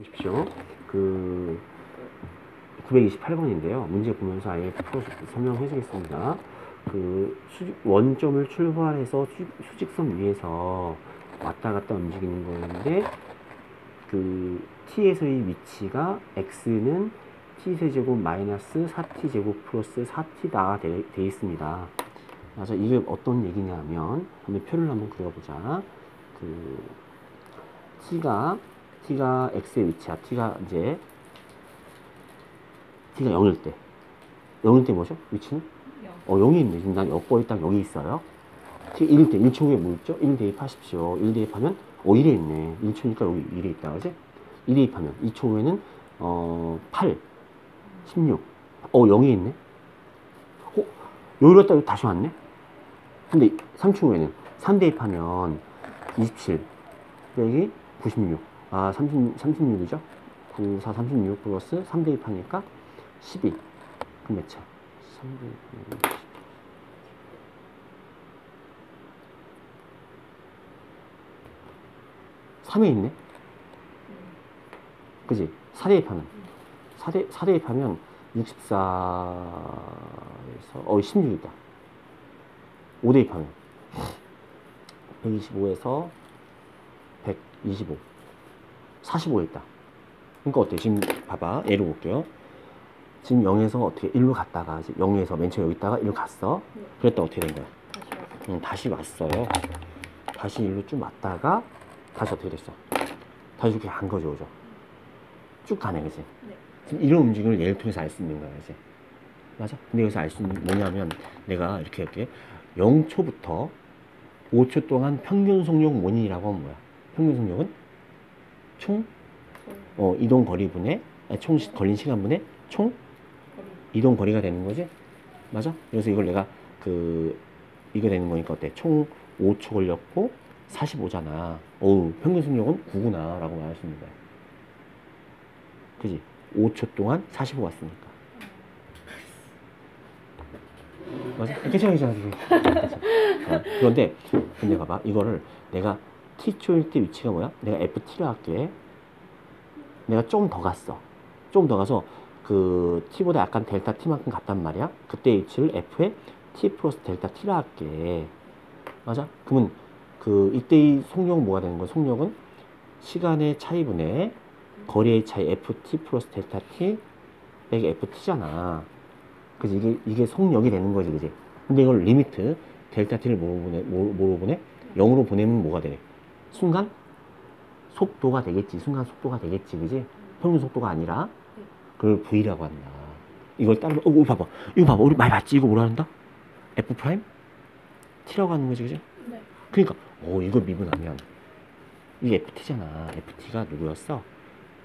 보십시오. 그 928번인데요. 문제 보면서 아예 풀어 설명해 주겠습니다. 그 수직, 원점을 출발해서 수, 수직 선 위에서 왔다 갔다 움직이는 거였는데 그 t에서의 위치가 x는 t세제곱 마이너스 4t제곱 플러스 4t다 돼, 돼 있습니다. 그래서 이게 어떤 얘기냐면 한번 표를 한번 그려보자. 그 t가 t가 x의 위치야. t가 이제 t가 0일 때 0일 때 뭐죠? 위치는? 어 0이 있네. 지금 난 엿보에 딱 여기 있어요. t 1일 때 1초 후에 뭐 있죠? 1 대입하십시오. 1 대입하면 어 1에 있네. 1초니까 여기 1에 있다. 그지? 2 대입하면 2초 후에는 어 8, 16. 어 0이 있네. 어 여기로 갔다 다시 왔네. 근데 3초 후에는 3 대입하면 27 빼기 96. 아, 30, 36이죠? 9, 4, 36 플러스 3 대입하니까 12. 그럼 몇 차? 3 대입하면 10. 삼에 있네? 그지? 4 대입 하면. 4 대, 4 대입 하면 64에서, 어, 16이다. 5 대입 하면. 125에서 125. 45에 있다. 그러니까 어때? 지금 봐봐. 예를 볼게요. 지금 0에서 어떻게 1로 갔다가 0에서 맨 처음 여기 있다가 1로 갔어. 네. 그랬다 어떻게 된 거야? 다시 응, 다시 왔어요. 다시 1로 쭉 왔다가 다시 어떻게 됐어? 다시 이렇게 간 거죠, 그죠? 쭉 가네, 그지? 네. 지금 이런 움직임을 얘를 통해서 알 수 있는 거야, 이제. 맞아? 근데 여기서 알 수 있는 게 뭐냐면 내가 이렇게 이렇게 0초부터 5초 동안 평균 속력 원인이라고 하면 뭐야? 평균 속력은 총 어, 이동 거리분의 아니, 총 시- 걸린 시간분의 총 이동 거리가 되는 거지? 맞아? 그래서 이걸 내가 그 이거 되는 거니까 어때? 총 5초 걸렸고 45잖아. 어우, 평균 속력은 9구나 라고 말할 수 있는 거야. 그지? 5초 동안 45 왔으니까. 맞아? 괜찮아, 괜찮아. 괜찮아. 어, 그런데, 근데 봐봐. 이거를 내가 t초일 때 위치가 뭐야? 내가 ft로 할게. 내가 좀 더 갔어. 좀 더 가서 그 t보다 약간 델타 t만큼 갔단 말이야. 그때 위치를 f에 t 플러스 델타 t라 할게. 맞아? 그러면 그 이때의 속력은 뭐가 되는 거야? 속력은 시간의 차이분의 거리의 차이 ft 플러스 델타 t 빼기 ft잖아. 그지 이게 이게 속력이 되는 거지, 그지? 근데 이걸 리미트 델타 t를 뭐로 보내? 뭐, 뭐로 보내? 0으로 보내면 뭐가 돼? 순간 속도가 되겠지. 순간 속도가 되겠지, 그지? 평균 속도가 아니라 그걸 v라고 한다. 이걸 따로 어, 이거 봐봐. 이거 봐봐. 우리 많이 봤지? 이거 뭐라 한다? f 프라임 t라고 하는 거지, 그지? 네. 그러니까 오 이걸 미분하면 이게 ft잖아. ft가 누구였어?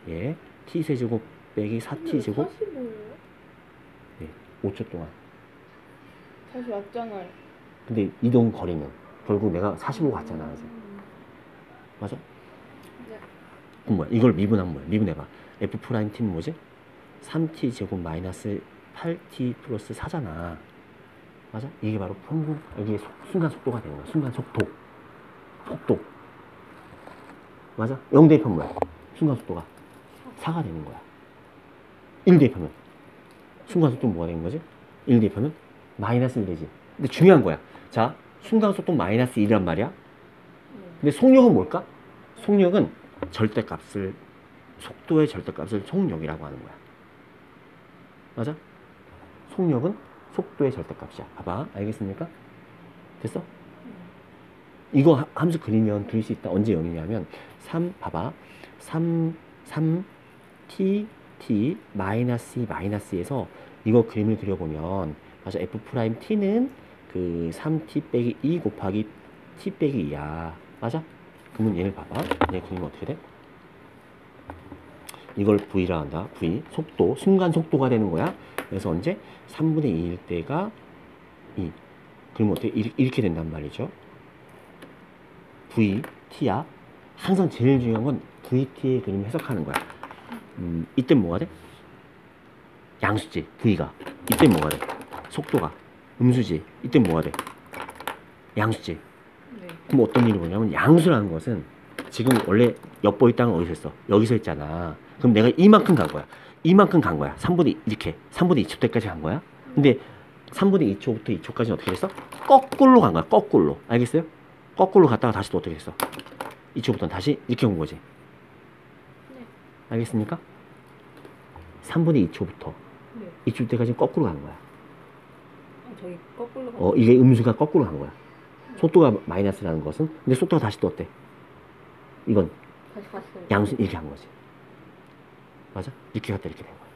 예, t 세제곱 빼기 4t 제곱 45예요? 5초 동안. 다시 왔잖아요 근데 이동 거리는 결국 내가 45 갔잖아, 그지? 음, 맞아? 네. 그럼 뭐야? 이걸 미분하면 뭐야? 미분해봐. f 프라임 t는 뭐지? 3t 제곱 마이너스 8t 플러스 4잖아. 맞아? 이게 바로 평균, 이게 속- 순간 속도가 되는 거야. 순간 속도. 속도. 맞아? 0 대입하면 뭐야? 순간 속도가 4가 되는 거야. 1 대입하면 순간 속도 뭐가 되는 거지? 1 대입하면 마이너스 1 되지. 근데 중요한 거야. 자, 순간 속도 마이너스 1이란 말이야. 네. 근데 속력은 뭘까? 속력은 절대값을 속도의 절대값을 속력이라고 하는 거야. 맞아? 속력은 속도의 절대값이야. 봐봐. 알겠습니까? 됐어? 이거 하- 함수 그리면 그릴 수 있다. 언제 0이냐면 3 봐봐. 3 3 t t 마이너스 2 마이너스에서 이거 그림을 그려보면 맞아. f 프라임 t는 그 3t 빼기 2 곱하기 t 빼기 2야. 맞아? 그러면 얘를 봐봐. 얘 그리면 어떻게 돼? 이걸 V라 한다. V. 속도. 순간 속도가 되는 거야. 그래서 언제? 3분의 2일 때가 2. 그러면 어떻게? 이렇게, 된단 말이죠. V, T야. 항상 제일 중요한 건 VT의 그림 해석하는 거야. 음, 이때 뭐가 돼? 양수지. V가. 이때 뭐가 돼? 속도가. 음수지. 이때 뭐가 돼? 양수지. 네. 그럼 어떤 일이 뭐냐면 양수라는 것은 지금 원래 엿보이 땅은 어디서 했어? 여기서 했잖아. 그럼 내가 이만큼 간 거야. 이만큼 간 거야. 3분의 이렇게 3분의 2초 때까지 간 거야. 근데 3분의 2초부터 2초까지는 어떻게 됐어? 거꾸로 간 거야. 거꾸로. 알겠어요? 거꾸로 갔다가 다시 또 어떻게 됐어? 2초부터는 다시 이렇게 온 거지. 네. 알겠습니까? 3분의 2초부터 네. 2초 때까지 거꾸로 가는 거야. 아, 저기 거꾸로 가. 어, 이게 음수가 거꾸로 간 거야. 속도가 마이너스라는 것은 근데 속도가 다시 또 어때? 이건. 양수 이렇게 한 거지. 맞아? 이렇게 갔다 이렇게 된 거야.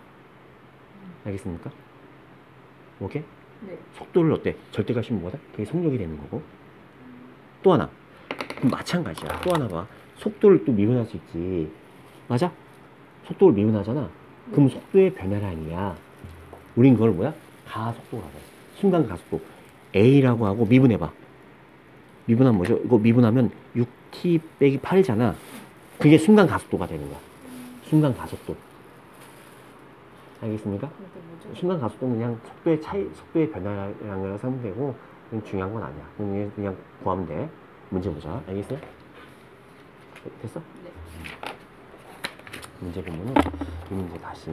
알겠습니까? 오케이? 네. 속도를 어때? 절대값이면 뭐다? 그게 속력이 되는 거고. 또 하나. 그럼 마찬가지야. 또 하나 봐. 속도를 또 미분할 수 있지. 맞아? 속도를 미분하잖아. 그럼 속도의 변화량이야. 우린 그걸 뭐야? 가속도라고 해. 순간 가속도. A라고 하고 미분해봐. 미분하면 뭐죠? 이거 미분하면 6t 빼기 8이잖아. 그게 순간 가속도가 되는 거야. 순간 가속도. 알겠습니까? 순간 가속도는 그냥 속도의 차이, 속도의 변화량이라고 생각하면 되고, 그건 중요한 건 아니야. 그냥, 그냥 구하면 돼. 문제 보자. 알겠어요? 됐어? 네. 문제 보면은, 이 문제 다시,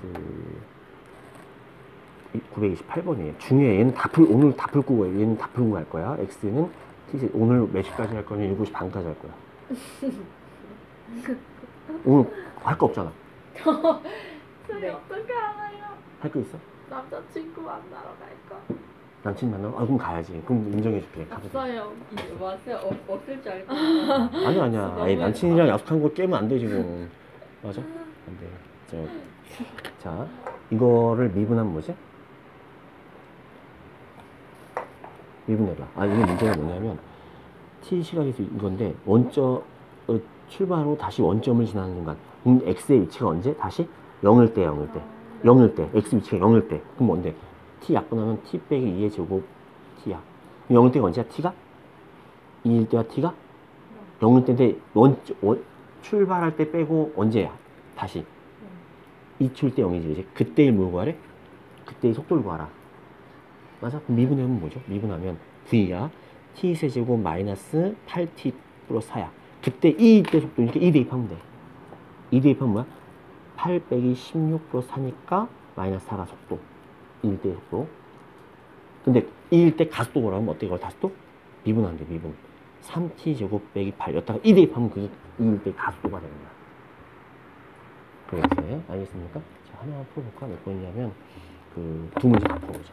그, 928번이에요. 중요해. 얘는 다 풀, 오늘 다 풀고. 얘는 다 풀고 갈 거야. X는 T, 오늘 몇 시까지 할 거냐? 7시 반까지 할 거야. 오늘 할 거 없잖아. 쌤 네. 어떻게 알아요? 할 거 있어? 남자친구 만나러 갈까? 남친 만나면? 아, 그럼 가야지. 그럼 인정해줄게. 없어요. 이제 왔어요. 어, 없을 줄 알고. 아니야 아니야 아니 남친이랑 약속한 거 깨면 안 돼 지금 맞아? 안돼 자 이거를 미분하면 뭐지? 미분해봐 아 이게 문제가 뭐냐면 t 시각에서 이건데 원점 어, 출발하고 다시 원점을 지나는 순간 음, x의 위치가 언제? 다시 0일 때 0일 때 0일 때 x 위치가 0일 때 그럼 뭔데? t 약분하면 t 빼기 2의 제곱 t야 0일 때가 언제야? t가? 2일 때와 t가? 0일 때인데 원, 원- 출발할 때 빼고 언제야? 다시 2초일 때 0이지 그지? 그때의 뭘 구하래? 그때의 속도를 구하라 맞아? 미분하면 뭐죠? 미분하면 v야 t 세제곱 마이너스 8t 플러스 4야 그때 2일 때 속도니까 2 대입하면 돼 2 대입하면 뭐야? 8 빼기 16 플러스 4니까 마이너스 4가 속도 2일 때 속도 근데 2일 때 가속도 구하면 어떻게 구하 다시 또? 미분하면 돼 미분 3t 제곱 빼기 8 여기다가 2 대입하면 그게 2일 때 가속도가 되는 거야 그렇지 알겠습니까? 자 하나 풀어볼까? 몇 번이냐면 그 두 문제 다 풀어보자